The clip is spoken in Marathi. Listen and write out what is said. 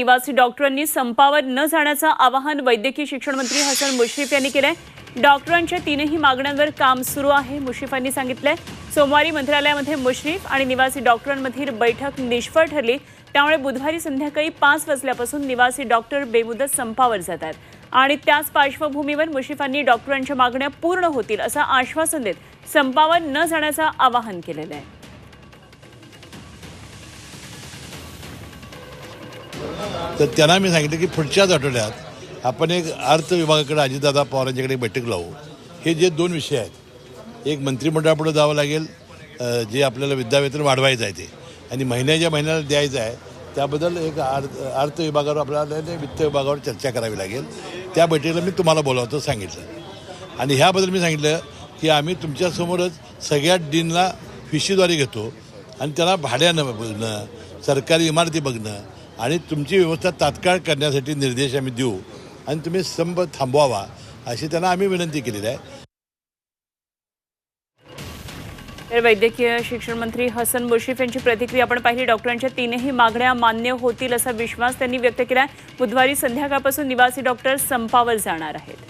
निवासी डॉक्टरांनी संपावर न जाण्याचं आवाहन वैद्यकीय शिक्षण मंत्री हसन मुश्रीफ यांनी केलंय. डॉक्टरांच्या तीनही मागण्यांवर काम सुरू आहे मुश्रीफांनी सांगितलंय. सोमवारी मंत्रालयामध्ये मुश्रीफ आणि निवासी डॉक्टरांमधील बैठक निष्फळ ठरली. त्यामुळे बुधवारी संध्याकाळी पाच वाजल्यापासून निवासी डॉक्टर बेमुदत संपावर जात आहेत. आणि त्याच पार्श्वभूमीवर मुश्रीफांनी डॉक्टरांच्या मागण्या पूर्ण होतील असं आश्वासन देत संपावर न जाण्याचं आवाहन केलेलं आहे. तर त्यांना मी सांगितलं की पुढच्याच आठवड्यात आपण एक अर्थ विभागाकडे अजितदादा पवारांच्याकडे बैठक लावू. हे जे दोन विषय आहेत एक मंत्रिमंडळापुढे जावं लागेल जे आपल्याला विद्यावेतन वाढवायचं आहे ते. आणि महिन्याच्या महिन्याला द्यायचं आहे त्याबद्दल एक अर्थ अर्थ विभागावर आपल्याला वित्त विभागावर चर्चा करावी लागेल. त्या बैठकीला मी तुम्हाला बोलावतो सांगितलं. आणि ह्याबद्दल मी सांगितलं की आम्ही तुमच्यासमोरच सगळ्या डीनला फिशीद्वारे घेतो आणि त्याला भाड्यानं बघणं सरकारी इमारती बघणं आणि तुमची व्यवस्था तात्काळ करण्यासाठी निर्देश आम्ही देऊ आणि तुम्ही संप थांबवावा अशी त्यांना आम्ही विनंती केलेली आहे. तर वैद्यकीय शिक्षण मंत्री हसन मुश्रीफ यांची प्रतिक्रिया आपण पाहिली. डॉक्टरांच्या तीनही मागण्या मान्य होतील असा विश्वास त्यांनी व्यक्त केला बुधवारी संध्याकाळपासून निवासी डॉक्टर संपावर जाणार आहेत.